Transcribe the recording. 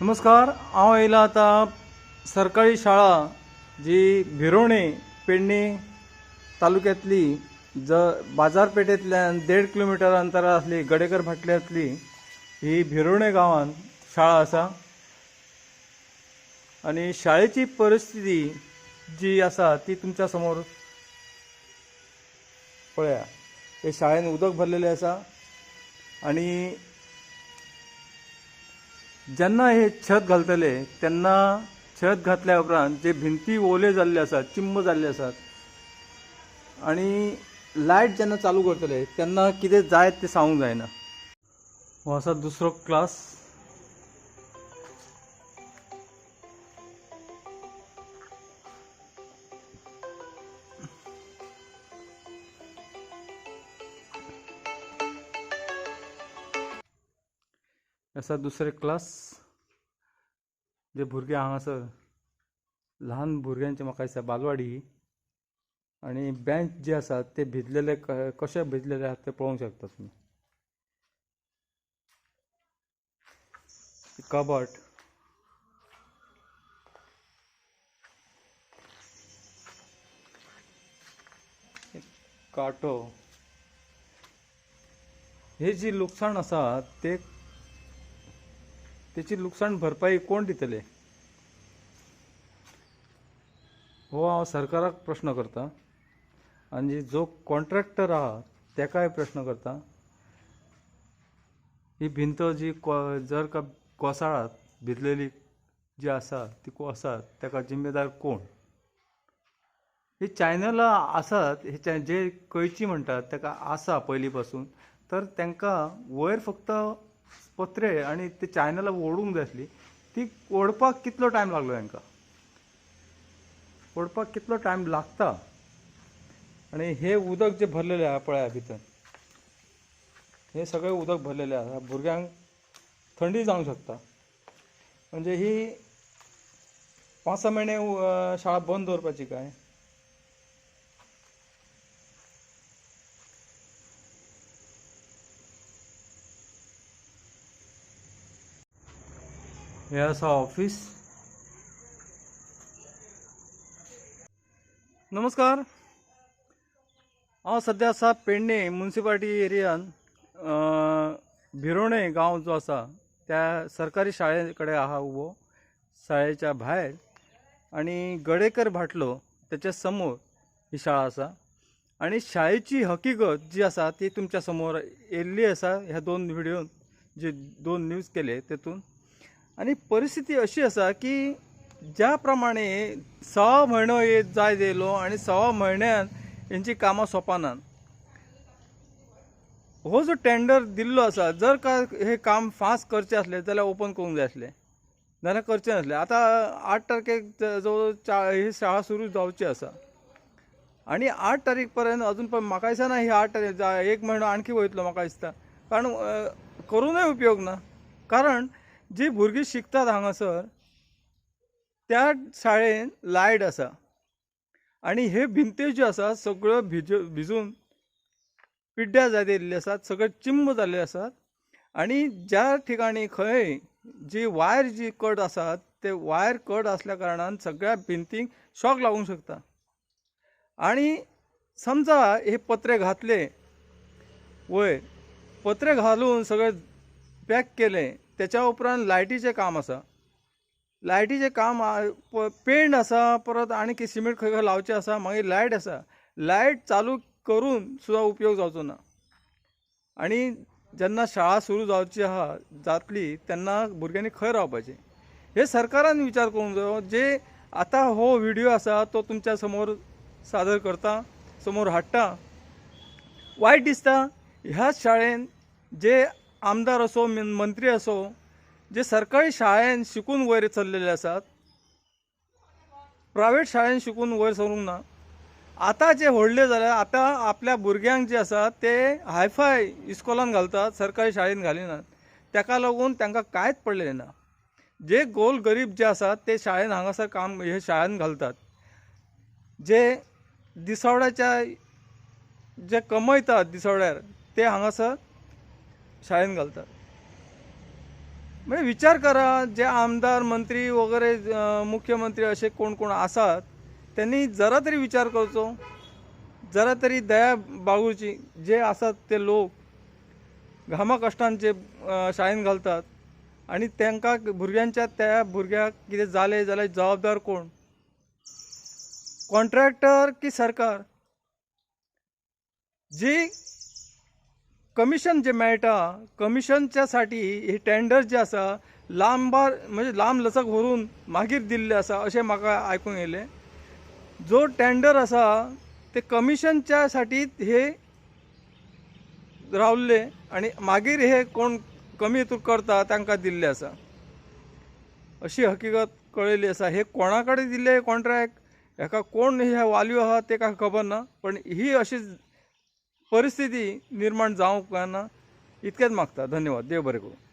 नमस्कार हांव आयला आतां सरकारी शाळा जी भिरोणे पेडणे तालुक्यांतली ज बाजारपेठेंतल्यान देड किलोमिटर अंतरार आसली गडेकर भाटल्यांतली ही भिरोणे गांवांत शाळा आसा आनी शाळेची परिस्थिती जी आसा ती तुमच्यासमोर पळया. हे शाळेन उदक भरलेलें आसा आनी जेन्ना हे छत घालतले तेन्ना छत घातल्या उपरांत जे भिंती ओले जाल्ले आसात चिम्म जाल्ले आसात आनी लायट जेन्ना चालू करतले तेन्ना कितें जाय तें सांगूंक जायना हो आसा दुसरो क्लास आसा दुसरे क्लास जे भुरगे हांगासर ल्हान भुरग्यांचे म्हाका दिसता बालवाडी आनी बेंच जे आसात ते भिजलेले कशे भिजलेले आहात ते पळोवंक शकता तुमी कबट काटो. हे जी लुकसाण आसा ते त्याची लुकसाण भरपाई कोण दितले? हो हांव सरकाराक प्रश्न करता. आनी जो कॉन्ट्रॅक्टर आहा तेकाय प्रश्न करता? ही भिंत जी को- जर का कोसळात भिजलेली जी आसा ती कोसळात तेका जिम्मेदार कोण? ही चॅनलां आसात हे जे कैची म्हणटात तेका आसा पयलीं पासून तर तांकां वयर फक्त पत्रे आनी ते चायनाला ओडूंक जाय आसली ती ओडपाक कितलो टायम लागलो तांकां ओडपाक कितलो टायम लागता? आनी हे उदक जे भरलेलें आहा पळया भितर हे सगळें उदक भरलेलें आहा. भुरग्यांक थंडी जावंक शकता. म्हणजे ही पांच स म्हयने शाळा बंद दवरपाची काय? हे आसा ऑफिस नमस्कार. हांव सद्या असा पेडणे मुन्सिपालिटी एरियान भिरोणे गांव जो आसा त्या सरकारी शाळेकडे आहा उभो शाळेच्या भायर आनी गडेकर भाटलो त्याच्यासमोर ही शाळा आसा आनी शाळेची हकीकत जी आसा ती तुमच्यासमोर येयल्ली आसा ह्या दोन व्हिडिओन जे दोन न्यूज केले तेतून आनी परिस्थिती अशी आसा की ज्या प्रमाणे सवा म्हयनो ये जाय येयलो आनी सवा म्हयन्यान हेंची कामां सोंपनात हो जो टेंडर दिल्लो आसा जर का हे काम फास्ट करचें आसलें जाल्यार ओपन करूंक जाय आसलें जाल्यार करचें नासलें. आतां आठ तारखेक जवळ चा ही शाळा सुरू जावची आसा आनी आठ तारीख पर्यंत अजून पण म्हाका दिसना ही आठ तारीख एक म्हयनो आणखी वयतलो म्हाका दिसता कारण करूनय उपयोग ना. कारण जी भुरगीं शिकतात हांगासर त्या शाळेन लायट आसा. आनी हे भिंत्यो ज्यो आसा सगळ्यो भिज भिजून पिड्ड्यार जायत येयल्ले आसात सगळे चिंब जाल्ले आसात. आनी ज्या ठिकाणी खंय जी वायर जी कट आसात ते वायर कट आसल्या कारणान सगळ्या भिंतींक शॉक लागूंक शकता. आनी समजा हे पत्रे घातले वयर पत्रे घालून सगळे पॅक केले तेच्या उपरांत लायटीचें काम आसा लायटीचें काम प- पेंट आसा परत आनी कितें सिमेंट खंय खंय लावचें आसा मागीर लायट आसा लायट चालू करून सुद्दां उपयोग जावचो ना. आनी जेन्ना शाळा सुरू जावची आहा जातली तेन्ना भुरग्यांनी खंय रावपाचें? हे सरकारान विचार करूंक जायो जे आतां हो व्हिडियो आसा तो तुमच्यासमोर सादर करता समोर हाडटा. वायट दिसता ह्याच शाळेन जे आमदार असो मंत्री असो जे सरकारी शाळेन शिकून वयर चल्लेले आसात प्रायवेट शाळेन शिकून वयर सरूंक ना. आतां जे व्हडले जाल्यार आतां आपल्या भुरग्यांक जे आसा ते हायफाय इस्कॉलान घालतात सरकारी शाळेन घालिनात. ताका लागून तांकां कांयच पडलेलें ना. जे गोल गरीब जे आसात ते शाळेन हांगासर काम हे शाळेन घालतात. जे दिसवड्याच्या जे कमयतात दिसवड्यार ते हांगासर शाळेन घालतात. म्हणजे विचार करा जे आमदार मंत्री वगैरे मुख्यमंत्री असे कोण कोण आसात त्यांनी जरा तरी विचार करचो जरा तरी दया बाळगूची जे आसात ते लोक घामाकष्टांचे शाळेत शाळेन घालतात. आणि तांकां भुरग्यांच्या त्या भुरग्याक कितें जालें जाल्यार जबाबदार कोण? कॉन्ट्रॅक्टर की सरकार? जी कमिशन जे मेळटा कमिशनच्या साठी हे टेंडर जे आसा लांबार म्हणजे लांब लचक व्हरून मागीर दिल्ले आसा अशें म्हाका आयकूंक येयलें. जो टेंडर आसा ते कमिशनच्या साठी हे रावल्ले आनी मागीर हे कोण कमी हितूर करता तांकां दिल्ले आसा. अशी हकीकत कळयली आसा. हे कोणा कडेन दिल्ले कॉन्ट्रॅक्ट हेका कोण हे वाल्यो आहा ते काय खबर ना. पण ही अशी परिस्थिती निर्माण जावंक ना इतकेंच मागता. धन्यवाद. देव बरें करूं